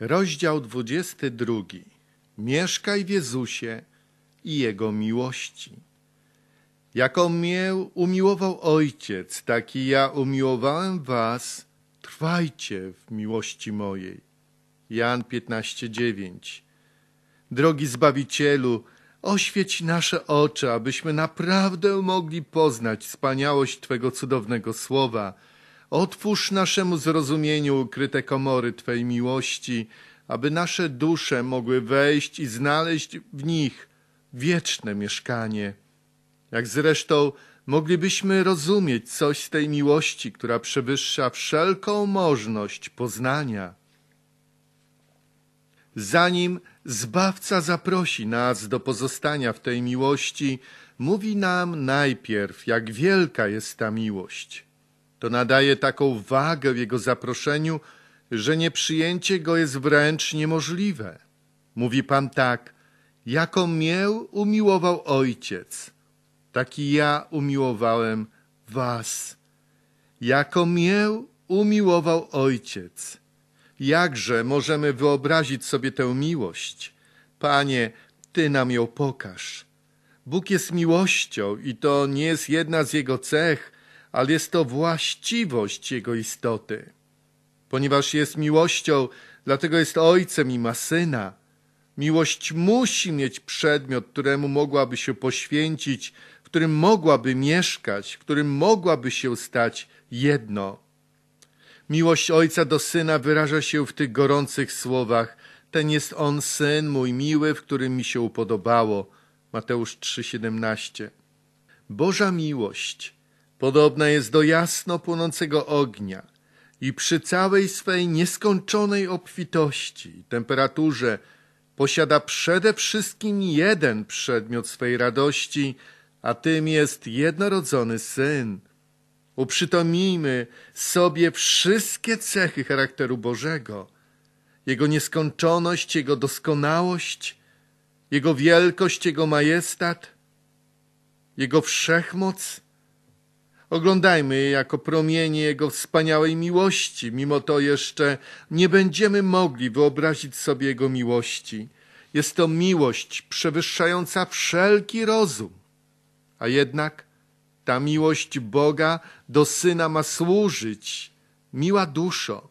Rozdział 22. Mieszkaj w Jezusie i Jego miłości. Jako mnie umiłował Ojciec, tak i ja umiłowałem was, trwajcie w miłości mojej. Jan 15:9. Drogi Zbawicielu, oświeć nasze oczy, abyśmy naprawdę mogli poznać wspaniałość Twego cudownego słowa. Otwórz naszemu zrozumieniu ukryte komory Twej miłości, aby nasze dusze mogły wejść i znaleźć w nich wieczne mieszkanie. Jak zresztą moglibyśmy rozumieć coś z tej miłości, która przewyższa wszelką możność poznania. Zanim Zbawca zaprosi nas do pozostania w tej miłości, mówi nam najpierw, jak wielka jest ta miłość. To nadaje taką wagę jego zaproszeniu, że nieprzyjęcie go jest wręcz niemożliwe. Mówi Pan tak, jako mię umiłował Ojciec, tak i ja umiłowałem was. Jako mię umiłował Ojciec. Jakże możemy wyobrazić sobie tę miłość? Panie, Ty nam ją pokaż. Bóg jest miłością i to nie jest jedna z Jego cech, ale jest to właściwość Jego istoty. Ponieważ jest miłością, dlatego jest Ojcem i ma Syna. Miłość musi mieć przedmiot, któremu mogłaby się poświęcić, w którym mogłaby mieszkać, w którym mogłaby się stać jedno. Miłość Ojca do Syna wyraża się w tych gorących słowach. Ten jest On, Syn mój miły, w którym mi się upodobało. Mateusz 3,17 Boża miłość podobna jest do jasno płonącego ognia i przy całej swej nieskończonej obfitości i temperaturze posiada przede wszystkim jeden przedmiot swej radości, a tym jest jednorodzony Syn – Uprzytomnijmy sobie wszystkie cechy charakteru Bożego, Jego nieskończoność, Jego doskonałość, Jego wielkość, Jego majestat, Jego wszechmoc. Oglądajmy je jako promienie Jego wspaniałej miłości, mimo to jeszcze nie będziemy mogli wyobrazić sobie Jego miłości. Jest to miłość przewyższająca wszelki rozum, a jednak ta miłość Boga do Syna ma służyć, miła duszo,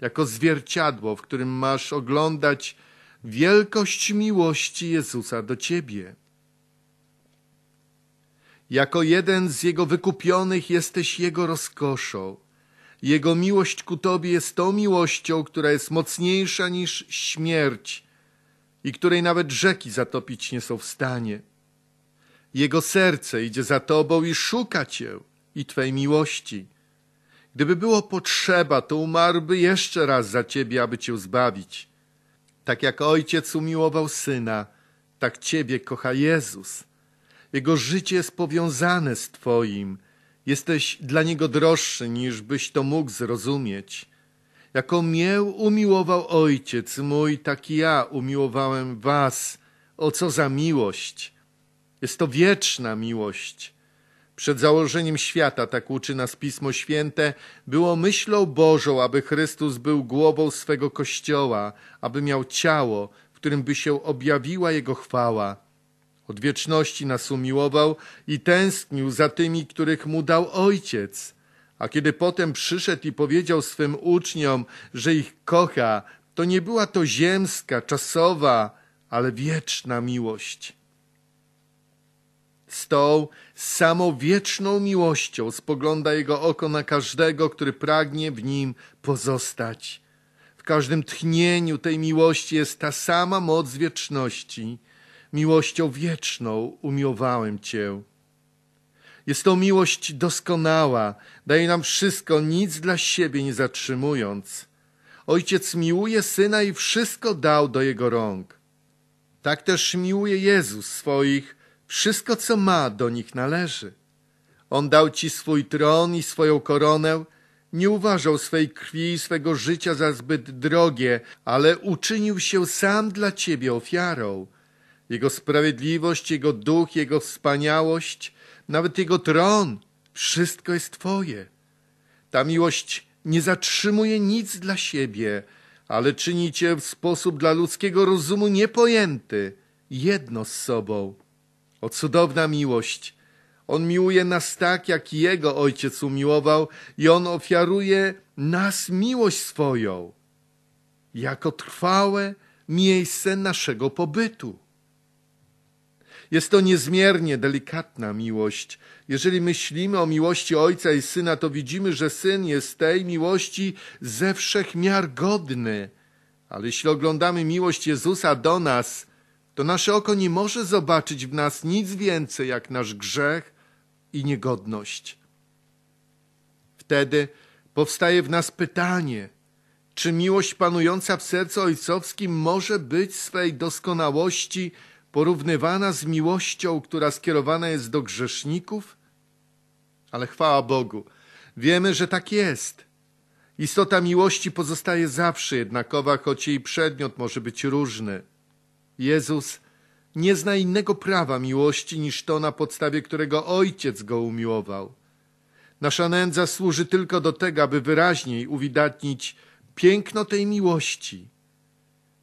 jako zwierciadło, w którym masz oglądać wielkość miłości Jezusa do Ciebie. Jako jeden z Jego wykupionych jesteś Jego rozkoszą. Jego miłość ku Tobie jest tą miłością, która jest mocniejsza niż śmierć i której nawet rzeki zatopić nie są w stanie. Jego serce idzie za Tobą i szuka Cię i Twej miłości. Gdyby było potrzeba, to umarłby jeszcze raz za Ciebie, aby Cię zbawić. Tak jak Ojciec umiłował Syna, tak Ciebie kocha Jezus. Jego życie jest powiązane z Twoim. Jesteś dla Niego droższy, niż byś to mógł zrozumieć. Jako mię umiłował Ojciec mój, tak i ja umiłowałem Was. O co za miłość! Jest to wieczna miłość. Przed założeniem świata, tak uczy nas Pismo Święte, było myślą Bożą, aby Chrystus był głową swego Kościoła, aby miał ciało, w którym by się objawiła Jego chwała. Od wieczności nas umiłował i tęsknił za tymi, których mu dał Ojciec. A kiedy potem przyszedł i powiedział swym uczniom, że ich kocha, to nie była to ziemska, czasowa, ale wieczna miłość. Z tą samą wieczną miłością spogląda jego oko na każdego, który pragnie w nim pozostać. W każdym tchnieniu tej miłości jest ta sama moc wieczności. Miłością wieczną umiłowałem Cię. Jest to miłość doskonała, daje nam wszystko, nic dla siebie nie zatrzymując. Ojciec miłuje syna i wszystko dał do jego rąk. Tak też miłuje Jezus swoich wszystko, co ma, do nich należy. On dał ci swój tron i swoją koronę, nie uważał swej krwi i swego życia za zbyt drogie, ale uczynił się sam dla ciebie ofiarą. Jego sprawiedliwość, Jego duch, Jego wspaniałość, nawet Jego tron, wszystko jest Twoje. Ta miłość nie zatrzymuje nic dla siebie, ale czyni cię w sposób dla ludzkiego rozumu niepojęty, jedno z sobą. O cudowna miłość! On miłuje nas tak, jak Jego Ojciec umiłował i On ofiaruje nas miłość swoją jako trwałe miejsce naszego pobytu. Jest to niezmiernie delikatna miłość. Jeżeli myślimy o miłości Ojca i Syna, to widzimy, że Syn jest tej miłości ze wszech miar godny. Ale jeśli oglądamy miłość Jezusa do nas, to nasze oko nie może zobaczyć w nas nic więcej jak nasz grzech i niegodność. Wtedy powstaje w nas pytanie, czy miłość panująca w sercu ojcowskim może być swej doskonałości porównywana z miłością, która skierowana jest do grzeszników? Ale chwała Bogu, wiemy, że tak jest. Istota miłości pozostaje zawsze jednakowa, choć jej przedmiot może być różny. Jezus nie zna innego prawa miłości niż to, na podstawie którego Ojciec go umiłował. Nasza nędza służy tylko do tego, aby wyraźniej uwidatnić piękno tej miłości.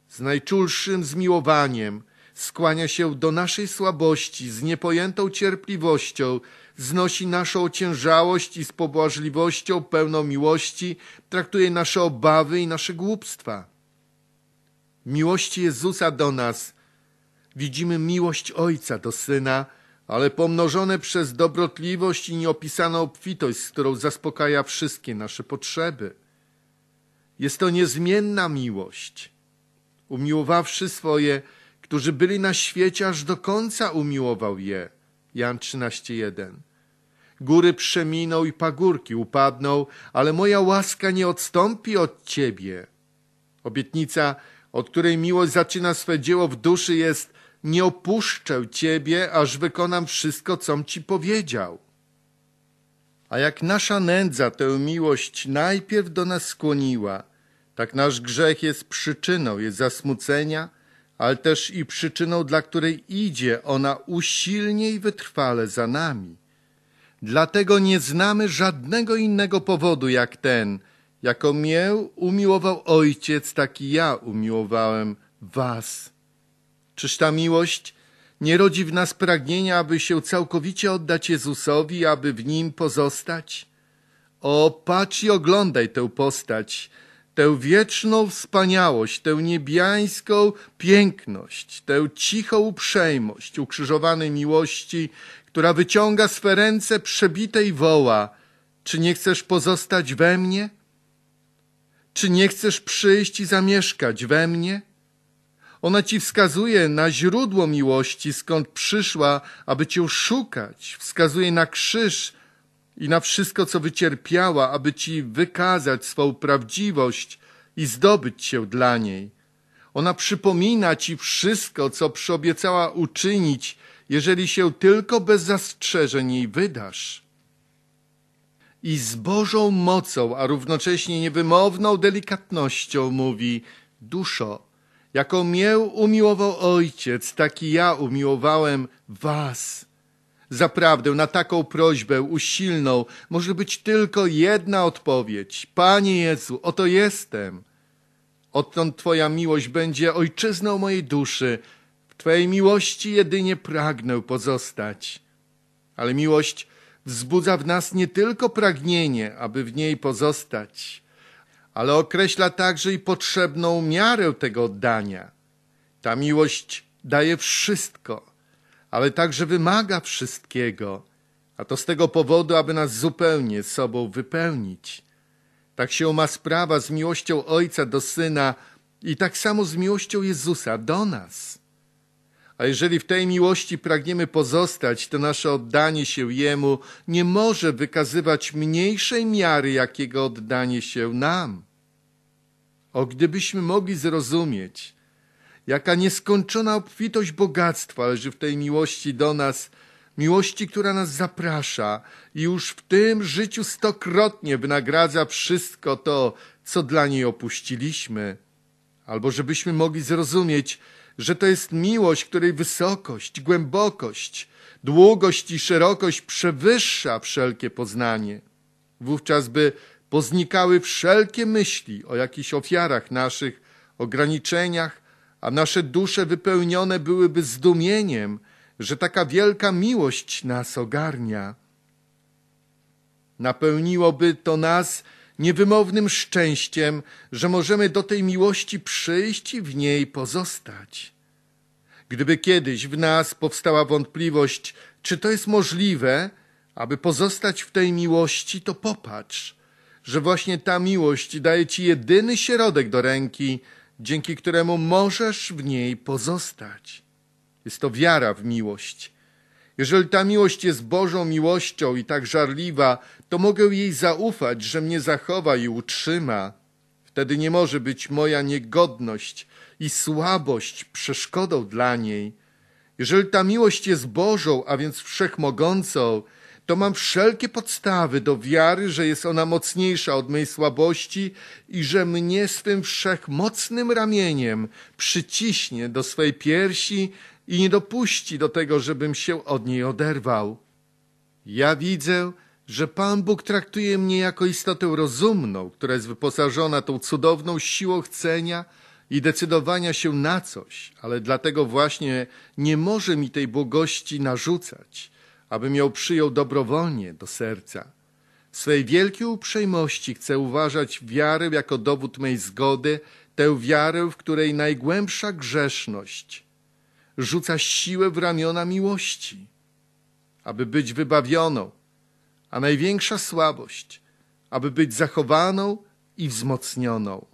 Z najczulszym zmiłowaniem skłania się do naszej słabości, z niepojętą cierpliwością, znosi naszą ociężałość i z pobłażliwością pełną miłości traktuje nasze obawy i nasze głupstwa. W miłości Jezusa do nas widzimy miłość Ojca do Syna, ale pomnożone przez dobrotliwość i nieopisaną obfitość, z którą zaspokaja wszystkie nasze potrzeby. Jest to niezmienna miłość. Umiłowawszy swoje, którzy byli na świecie, aż do końca umiłował je. Jan 13:1. Góry przeminą i pagórki upadną, ale moja łaska nie odstąpi od ciebie. Obietnica, od której miłość zaczyna swe dzieło w duszy, jest nie opuszczę ciebie, aż wykonam wszystko, com ci powiedział. A jak nasza nędza tę miłość najpierw do nas skłoniła, tak nasz grzech jest przyczyną jej zasmucenia, ale też i przyczyną, dla której idzie ona usilnie i wytrwale za nami. Dlatego nie znamy żadnego innego powodu jak ten, jako mię umiłował Ojciec, tak i ja umiłowałem was. Czyż ta miłość nie rodzi w nas pragnienia, aby się całkowicie oddać Jezusowi, aby w Nim pozostać? O, patrz i oglądaj tę postać, tę wieczną wspaniałość, tę niebiańską piękność, tę cichą uprzejmość ukrzyżowanej miłości, która wyciąga swe ręce przebite i woła, czy nie chcesz pozostać we mnie? Czy nie chcesz przyjść i zamieszkać we mnie? Ona ci wskazuje na źródło miłości, skąd przyszła, aby cię szukać. Wskazuje na krzyż i na wszystko, co wycierpiała, aby ci wykazać swą prawdziwość i zdobyć się dla niej. Ona przypomina ci wszystko, co przyobiecała uczynić, jeżeli się tylko bez zastrzeżeń jej wydasz. I z Bożą mocą, a równocześnie niewymowną delikatnością mówi: Duszo, Jaką mię umiłował Ojciec, taki ja umiłowałem was. Zaprawdę na taką prośbę usilną może być tylko jedna odpowiedź. Panie Jezu, oto jestem. Odtąd Twoja miłość będzie ojczyzną mojej duszy. W Twojej miłości jedynie pragnę pozostać. Ale miłość wzbudza w nas nie tylko pragnienie, aby w niej pozostać, ale określa także i potrzebną miarę tego oddania. Ta miłość daje wszystko, ale także wymaga wszystkiego, a to z tego powodu, aby nas zupełnie sobą wypełnić. Tak się ma sprawa z miłością Ojca do Syna i tak samo z miłością Jezusa do nas. A jeżeli w tej miłości pragniemy pozostać, to nasze oddanie się Jemu nie może wykazywać mniejszej miary, jakiego oddanie się nam. O, gdybyśmy mogli zrozumieć, jaka nieskończona obfitość bogactwa leży w tej miłości do nas, miłości, która nas zaprasza i już w tym życiu stokrotnie wynagradza wszystko to, co dla niej opuściliśmy. Albo żebyśmy mogli zrozumieć, że to jest miłość, której wysokość, głębokość, długość i szerokość przewyższa wszelkie poznanie. Wówczas by poznikały wszelkie myśli o jakichś ofiarach naszych, ograniczeniach, a nasze dusze wypełnione byłyby zdumieniem, że taka wielka miłość nas ogarnia. Napełniłoby to nas niewymownym szczęściem, że możemy do tej miłości przyjść i w niej pozostać. Gdyby kiedyś w nas powstała wątpliwość, czy to jest możliwe, aby pozostać w tej miłości, to popatrz, że właśnie ta miłość daje ci jedyny środek do ręki, dzięki któremu możesz w niej pozostać. Jest to wiara w miłość. Jeżeli ta miłość jest Bożą miłością i tak żarliwa, to mogę jej zaufać, że mnie zachowa i utrzyma. Wtedy nie może być moja niegodność i słabość przeszkodą dla niej. Jeżeli ta miłość jest Bożą, a więc wszechmogącą, to mam wszelkie podstawy do wiary, że jest ona mocniejsza od mej słabości i że mnie swym wszechmocnym ramieniem przyciśnie do swej piersi i nie dopuści do tego, żebym się od niej oderwał. Ja widzę, że Pan Bóg traktuje mnie jako istotę rozumną, która jest wyposażona tą cudowną siłą chcenia i decydowania się na coś, ale dlatego właśnie nie może mi tej błogości narzucać, abym ją przyjął dobrowolnie do serca. Swej wielkiej uprzejmości chcę uważać wiarę jako dowód mej zgody, tę wiarę, w której najgłębsza grzeszność rzuca siłę w ramiona miłości, aby być wybawioną, a największa słabość, aby być zachowaną i wzmocnioną.